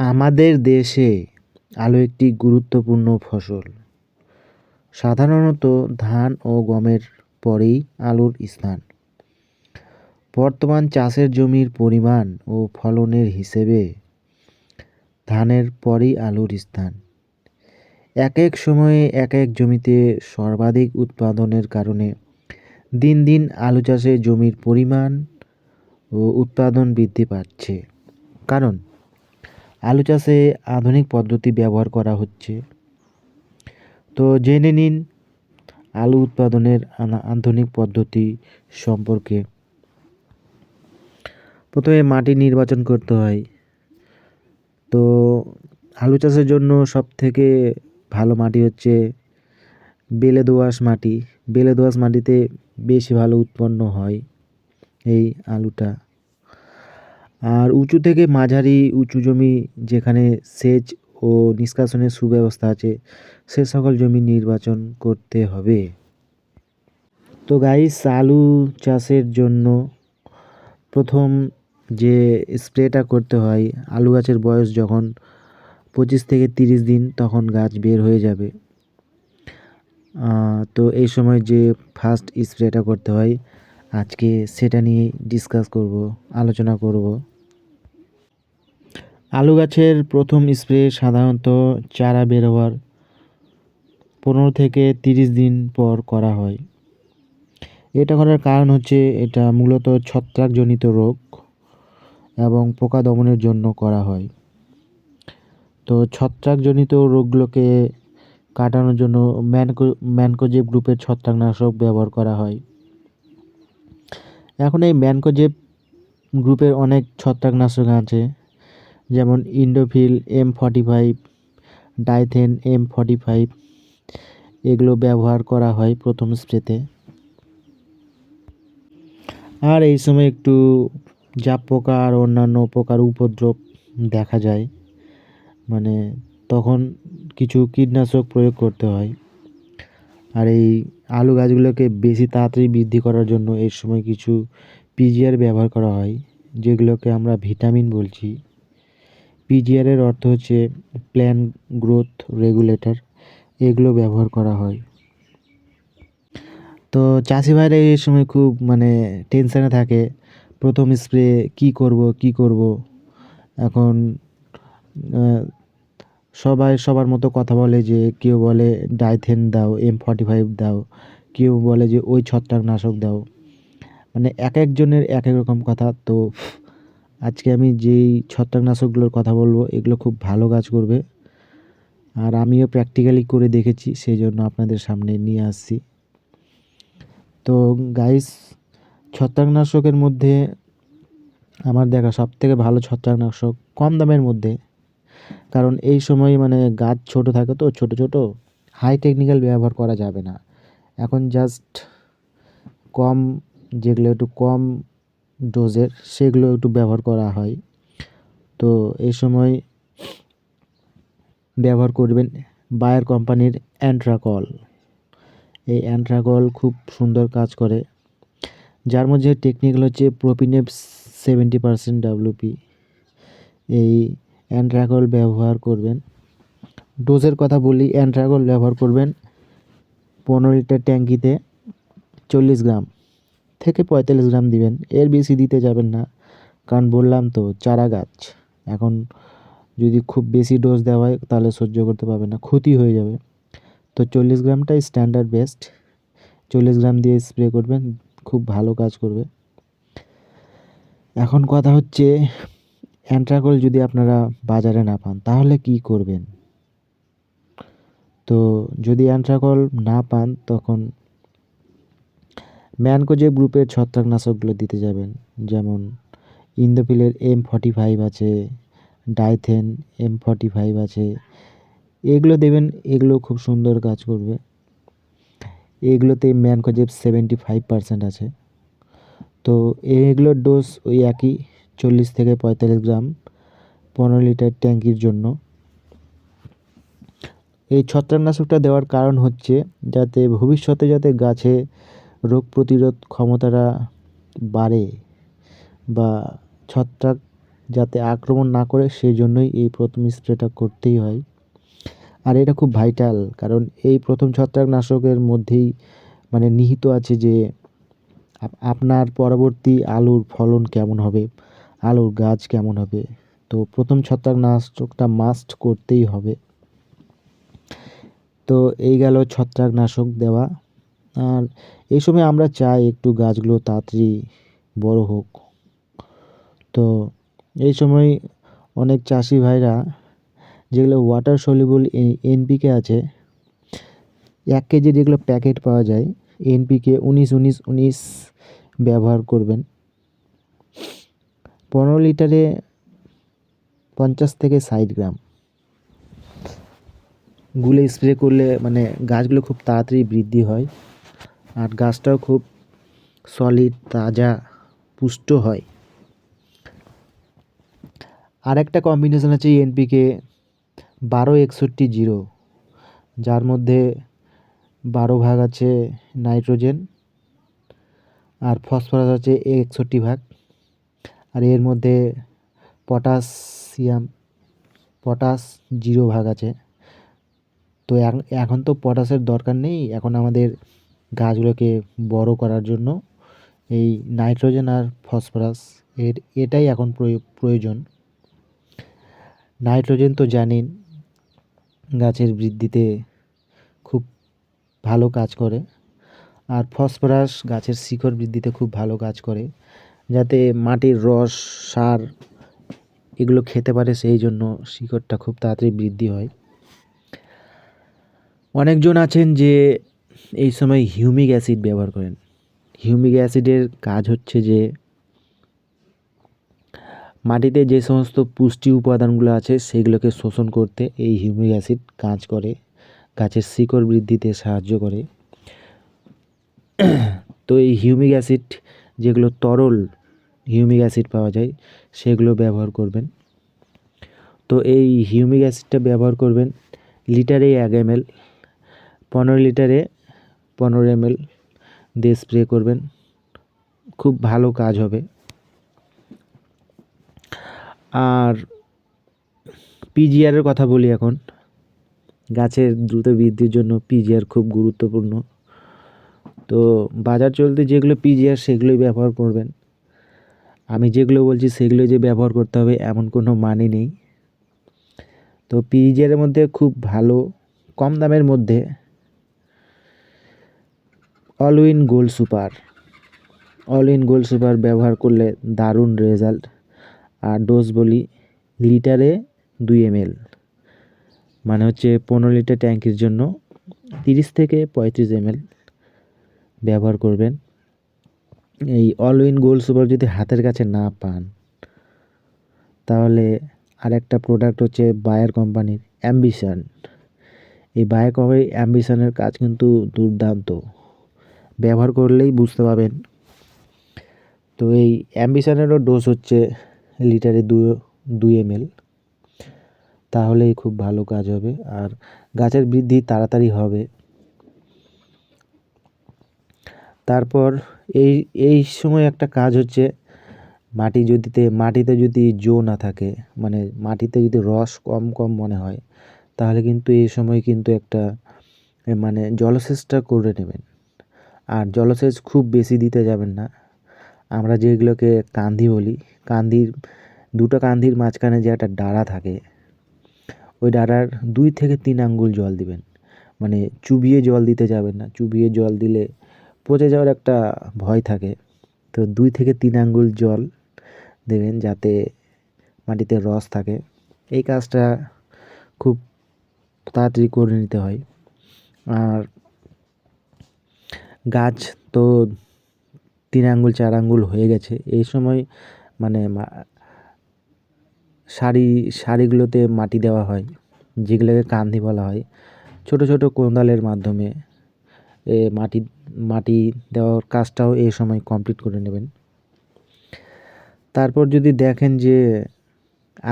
আমাদের দেশে আলু একটি গুরুত্বপূর্ণ ফসল। সাধারণত ধান ও গমের পরেই আলুর স্থান। বর্তমান চাষের জমির পরিমাণ ও ফলনের হিসেবে ধানের পরেই আলুর স্থান। এক এক সময়ে এক এক জমিতে সর্বাধিক উৎপাদনের কারণে দিন দিন আলু চাষে জমির পরিমাণ ও উৎপাদন বৃদ্ধি পাচ্ছে। কারণ আলু চাষে আধুনিক পদ্ধতি ব্যবহার করা হচ্ছে। তো জেনে নিন, আলু উৎপাদনের আধুনিক পদ্ধতি সম্পর্কে। প্রথমে মাটি নির্বাচন করতে হয়। তো আলু চাষের জন্য সব থেকে ভালো মাটি হচ্ছে বেলে দোআঁশ মাটি। বেলে দোআঁশ মাটিতে বেশি ভালো উৎপন্ন হয় এই আলুটা। আর উঁচু থেকে মাঝারি উঁচু জমি যেখানে সেচ ও নিষ্কাশনের সুব্যবস্থা আছে, সে সকল জমি নির্বাচন করতে হবে। তো গাইস আলু চাষের জন্য প্রথম যে স্প্রেটা করতে হয়, আলু গাছের বয়স যখন পঁচিশ থেকে তিরিশ দিন, তখন গাছ বের হয়ে যাবে। তো এই সময় যে ফার্স্ট স্প্রেটা করতে হয়, আজকে সেটা নিয়ে ডিসকাস করব, আলোচনা করব। আলু গাছের প্রথম স্প্রে সাধারণত চারা বের হওয়ার পনেরো থেকে তিরিশ দিন পর করা হয়। এটা করার কারণ হচ্ছে এটা মূলত ছত্রাকজনিত রোগ এবং পোকা দমনের জন্য করা হয়। তো ছত্রাকজনিত রোগগুলোকে কাটানোর জন্য ম্যানকো, ম্যানকোজেব গ্রুপের ছত্রাকনাশক ব্যবহার করা হয়। এখন এই ম্যানকোজেব গ্রুপের অনেক ছত্রাকনাশক আছে। যেমন Indofil, M forty five, Dithane, M forty five এগুলো ব্যবহার করা হয় প্রথম স্প্রেতে আর এই সময় একটু জাপ পোকা আর অন্যান্য পোকার উপদ্রব দেখা যায়। মানে তখন কিছু কীটনাশক প্রয়োগ করতে হয়। আর এই আলু গাছগুলোকে বেশি তাড়াতাড়ি বৃদ্ধি করার জন্য এর সময় কিছু পিজিআর ব্যবহার করা হয়, যেগুলোকে আমরা ভিটামিন বলছি। পিজিআরের অর্থ হচ্ছে প্ল্যান গ্রোথ রেগুলেটর এগুলো ব্যবহার করা হয়। তো চাষি ভাইরা এই সময় খুব মানে টেনশানে থাকে। প্রথম স্প্রে কি করব কি করব? এখন সবাই সবার মতো কথা বলে যে, কেউ বলে ডাইথেন দাও এম ফর্টি ফাইভ দাও, কেউ বলে যে ওই ছত্রাকনাশক দাও। মানে এক একজনের এক এক রকম কথা। তো আজকে আমি যেই ছত্রাকনাশকগুলোর কথা বলব, এগুলো খুব ভালো কাজ করবে। আর আমিও প্র্যাকটিক্যালি করে দেখেছি সেই জন্য আপনাদের সামনে নিয়ে আসছি। তো গাইস ছত্রাকনাশকের মধ্যে আমার দেখা সব থেকে ভালো ছত্রাকনাশক কম দামের মধ্যে। কারণ এই সময় মানে গাছ ছোট থাকে তো, ছোট ছোট হাই টেকনিক্যাল ব্যবহার করা যাবে না। এখন জাস্ট কম, যেগুলো একটু কম ডোজের সেগুলো একটু ব্যবহার করা হয়। তো এই সময় ব্যবহার করবেন বায়ার কোম্পানির অ্যান্ট্রাকল। এই অ্যান্ট্রাকল খুব সুন্দর কাজ করে। যার মধ্যে টেকনিক্যাল হচ্ছে প্রোপিনেপ সেভেন্টি পারসেন্ট ডাব্লুপি এই অ্যান্ট্রাকল ব্যবহার করবেন। ডোজের কথা বলি, অ্যান্ট্রাকল ব্যবহার করবেন পনেরো লিটার ট্যাঙ্কিতে চল্লিশ গ্রাম। থেকে পঁয়তাল্লিশ গ্রাম দিবেন। এর বেশি দিতে যাবেন না। কারণ বললাম তো, চারা গাছ। এখন যদি খুব বেশি ডোজ দেওয়া হয়, তাহলে সহ্য করতে পারবে না, ক্ষতি হয়ে যাবে। তো চল্লিশ গ্রামটাই স্ট্যান্ডার্ড বেস্ট চল্লিশ গ্রাম দিয়ে স্প্রে করবেন, খুব ভালো কাজ করবে। এখন কথা হচ্ছে অ্যান্ট্রাকল যদি আপনারা বাজারে না পান, তাহলে কি করবেন? তো যদি অ্যান্ট্রাকল না পান, তখন ম্যানকোজে গ্রুপের ছত্রাকনাশকগুলো দিতে যাবেন, যেমন ইন্দোফিলের এম ফর্টি ফাইভ আছে, ডাইথেন এম ফর্টি ফাইভ আছে। এগুলো দেবেন, এগুলো খুব সুন্দর কাজ করবে। এগুলোতে ম্যানকোজেব সেভেন্টি ফাইভ পার্সেন্ট আছে। তো এগুলোর ডোজ ওই একই, চল্লিশ থেকে পঁয়তাল্লিশ গ্রাম, পনেরো লিটার ট্যাঙ্কির জন্য। এই ছত্রাকনাশকটা দেওয়ার কারণ হচ্ছে, যাতে ভবিষ্যতে যাতে গাছে রোগ প্রতিরোধ ক্ষমতাটা বাড়ে বা ছত্রাক যাতে আক্রমণ না করে সেই জন্যই এই প্রথম স্প্রেটা করতেই হয়। আর এটা খুব ভাইটাল কারণ এই প্রথম ছত্রাকনাশকের মধ্যেই মানে নিহিত আছে যে আপনার পরবর্তী আলুর ফলন কেমন হবে, আলুর গাছ কেমন হবে। তো প্রথম ছত্রাকনাশকটা মাস্ট করতেই হবে। তো এই গেল ছত্রাকনাশক দেওয়া। আর এই সময় আমরা চাই একটু গাছগুলো তাড়াতাড়ি বড় হোক। তো এই সময় অনেক চাষি ভাইরা যেগুলো ওয়াটার সলিবল এনপিকে আছে, এক কেজি যেগুলো প্যাকেট পাওয়া যায় এনপিকে উনিশ উনিশ উনিশ ব্যবহার করবেন। পনেরো লিটারে পঞ্চাশ থেকে ষাট গ্রাম। গুলে স্প্রে করলে মানে গাছগুলো খুব তাড়াতাড়ি বৃদ্ধি হয়। আর গাছটাও খুব সলিড তাজা, পুষ্ট হয়। আর একটা কম্বিনেশন আছে এনপিকে বারো একষট্টি জিরো, যার মধ্যে বারো ভাগ আছে নাইট্রোজেন আর ফসফরাস আছে একষট্টি ভাগ। আর এর মধ্যে পটাশিয়াম, পটাশ জিরো ভাগ আছে। তো এখন তো পটাশের দরকার নেই, এখন আমাদের গাছগুলোকে বড় করার জন্য এই নাইট্রোজেন আর ফসফরাস এর এটাই এখন প্রয়োজন। নাইট্রোজেন তো জানেন, গাছের বৃদ্ধিতে খুব ভালো কাজ করে। আর ফসফরাস গাছের শিকড় বৃদ্ধিতে খুব ভালো কাজ করে, যাতে মাটির রস, সার এগুলো খেতে পারে, সেই জন্য শিকড়টা খুব তাড়াতাড়ি বৃদ্ধি হয়। অনেকজন আছেন যে এই সময় হিউমিক অ্যাসিড ব্যবহার করেন। হিউমিক অ্যাসিডের কাজ হচ্ছে যে, মাটিতে যে সমস্ত পুষ্টি উপাদানগুলো আছে সেগুলোকে শোষণ করতে এই হিউমিক অ্যাসিড কাজ করে, গাছের শিকড় বৃদ্ধিতে সাহায্য করে। তো এই হিউমিক অ্যাসিড যেগুলো তরল হিউমিক অ্যাসিড পাওয়া যায়, সেগুলো ব্যবহার করবেন। তো এই হিউমিক অ্যাসিডটা ব্যবহার করবেন লিটারে এক এম এল, পনেরো লিটারে পনেরো এম এল দিয়ে স্প্রে করবেন। খুব ভালো কাজ হবে। আর পিজিআরের কথা বলি এখন। গাছের দ্রুত বৃদ্ধির জন্য পিজিআর খুব গুরুত্বপূর্ণ। তো বাজার চলতে যেগুলো পিজিআর সেগুলোই ব্যবহার করবেন। আমি যেগুলো বলছি সেগুলো যে ব্যবহার করতে হবে এমন কোনো মানে নেই। তো পিজিআরের মধ্যে খুব ভালো, কম দামের মধ্যে all win gold super. All in gold super ব্যবহার করলে দারুণ রেজাল্ট। আর ডোজ বলি লিটারে দুই এমএল। মানে হচ্ছে পনেরো লিটার ট্যাঙ্কির জন্য তিরিশ থেকে পঁয়ত্রিশ এমএল ব্যবহার করবেন। এই অল উইন গোল্ড সুপার যদি হাতের কাছে না পান, তাহলে আর একটা প্রোডাক্ট হচ্ছে বায়ার কোম্পানির অ্যাম্বিশন এই বায়ার কোম্পানির অ্যাম্বিশনের কাজ কিন্তু দুর্দান্ত। ব্যবহার করলেই বুঝতে পারবেন। তো এই অ্যাম্বিশনেরও ডোজ হচ্ছে লিটারে দু দুই এমএল তাহলেই খুব ভালো কাজ হবে আর গাছের বৃদ্ধি তাড়াতাড়ি হবে। তারপর এই এই সময় একটা কাজ হচ্ছে মাটি যদিতে, মাটিতে যদি জো না থাকে মানে মাটিতে যদি রস কম কম মনে হয়, তাহলে কিন্তু এই সময় কিন্তু একটা মানে জলসেচটা করে নেবেন। আর জলসেচ খুব বেশি দিতে যাবেন না। আমরা যেগুলোকে কান্দি বলি, কান্দির, দুটো কান্দির মাঝখানে যে একটা ডাড়া থাকে, ওই ডাড়ার দুই থেকে তিন আঙ্গুল জল দিবেন। মানে চুবিয়ে জল দিতে যাবেন না। চুবিয়ে জল দিলে পচে যাওয়ার একটা ভয় থাকে। তো দুই থেকে তিন আঙ্গুল জল দেবেন যাতে মাটিতে রস থাকে। এই কাজটা খুব তাড়াতাড়ি করে নিতে হয়। আর গাছ তো তিন আঙ্গুল, চার আঙ্গুল হয়ে গেছে। এই সময় মানে সারি, সারিগুলোতে মাটি দেওয়া হয়, যেগুলোকে কান্ধি বলা হয়। ছোটো ছোটো কোদালের মাধ্যমে এ মাটি মাটি দেওয়ার কাজটাও এই সময় কমপ্লিট করে নেবেন। তারপর যদি দেখেন যে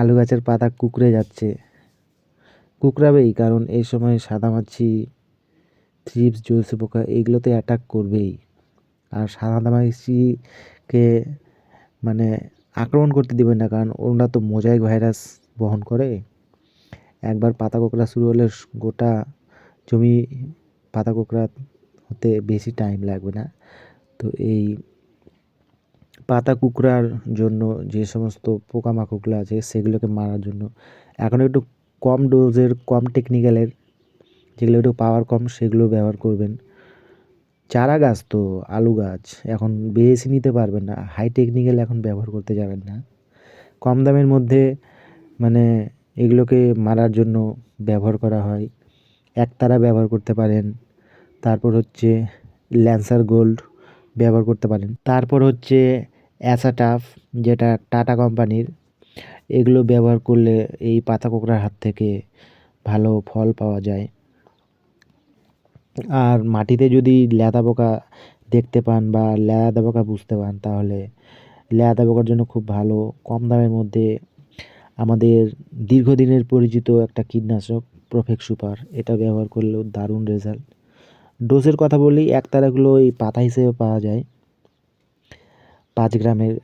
আলু গাছের পাতা কুকড়ে যাচ্ছে, কুকড়াবেই, কারণ এই সময় সাদামাছি থ্রিপস জলসে পোকা এইগুলোতে অ্যাটাক করবেই। আর সাদামাছিকে মানে আক্রমণ করতে দিবেন না, কারণ ওরা তো মোজাইক ভাইরাস বহন করে। একবার পাতা কোঁকড়া শুরু হলে গোটা জমি পাতা কোঁকড়া হতে বেশি টাইম লাগবে না। তো এই পাতা কুকড়ার জন্য যে সমস্ত পোকামাকড়গুলো আছে, সেগুলোকে মারার জন্য। এখন একটু কম ডোজের কম টেকনিক্যালের যেগুলো একটু পাওয়ার কম, সেগুলো ব্যবহার করবেন। চারা গাছ তো, আলু গাছ, এখন বেশি নিতে পারবেন না। হাই টেকনিক্যাল এখন ব্যবহার করতে যাবেন না। কম দামের মধ্যে মানে এগুলোকে মারার জন্য ব্যবহার করা হয়। একতারা ব্যবহার করতে পারেন। তারপর হচ্ছে ল্যান্সার গোল্ড ব্যবহার করতে পারেন। তারপর হচ্ছে অ্যাসাটাফ যেটা টাটা কোম্পানির এগুলো ব্যবহার করলে এই পাতা কোঁকড়ার হাত থেকে ভালো ফল পাওয়া যায়। আর মাটিতে যদি ল্যাদা পোকা দেখতে পান বা ল্যাদা পোকা বুঝতে পান, তাহলে ল্যাদা পোকার জন্য খুব ভালো। কম দামের মধ্যে আমাদের দীর্ঘদিনের পরিচিত একটা কীটনাশক প্রফেক্ট সুপার এটা ব্যবহার করলেও দারুণ রেজাল্ট ডোজের কথা বলি একতারাগুলো এই পাতা হিসেবে পাওয়া যায়। পাঁচ গ্রামের,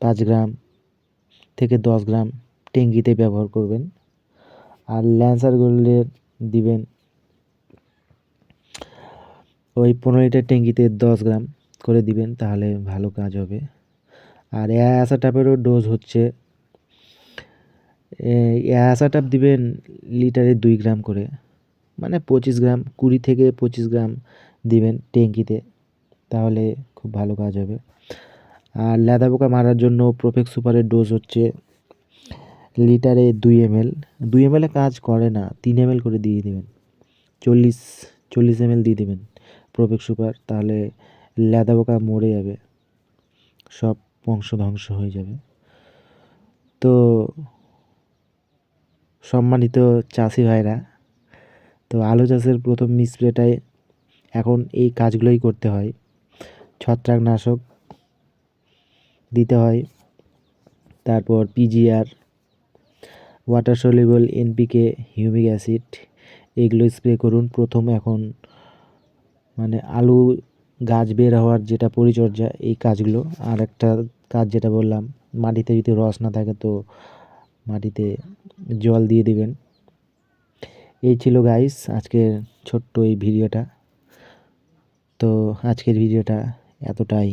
পাঁচ গ্রাম থেকে দশ গ্রাম টেঙ্গিতে ব্যবহার করবেন। আর ল্যান্সার গোল্ডের দিবেন ওই পনেরো লিটার ট্যাঙ্কিতে দশ গ্রাম করে দিবেন, তাহলে ভালো কাজ হবে। আর অ্যাসাটাপেরও ডোজ হচ্ছে অ্যাসাটাপ দিবেন লিটারে দুই গ্রাম করে মানে পঁচিশ গ্রাম, কুড়ি থেকে পঁচিশ গ্রাম দিবেন ট্যাঙ্কিতে, তাহলে খুব ভালো কাজ হবে। আর লেদা পোকা মারার জন্য প্রোফেক্স সুপারের ডোজ হচ্ছে লিটারে দুই এম এল দুই এম কাজ করে না, তিন এম করে দিয়ে দেবেন, চল্লিশ চল্লিশ এম দিয়ে দেবেন। প্রোফেক্স সুপার, তাহলে লেদা পোকা মরে যাবে। সব বংশ ধ্বংস হয়ে যাবে। তো সম্মানিত চাষি ভাইরা, তো আলু চাষের প্রথম স্প্রেটায় এখন এই কাজগুলোই করতে হয়। ছত্রাকনাশক দিতে হয়, তারপর PGR water soluble NPK humic acid এগুলো স্প্রে করুন। প্রথম এখন মানে আলু গাছ বের হওয়ার যেটা পরিচর্যা, এই কাজগুলো। আর একটা কাজ যেটা বললাম, মাটিতে যদি রস না থাকে তো মাটিতে জল দিয়ে দিবেন। এই ছিল গাইস আজকের ছোট্ট এই ভিডিওটা। তো আজকের ভিডিওটা এতটাই।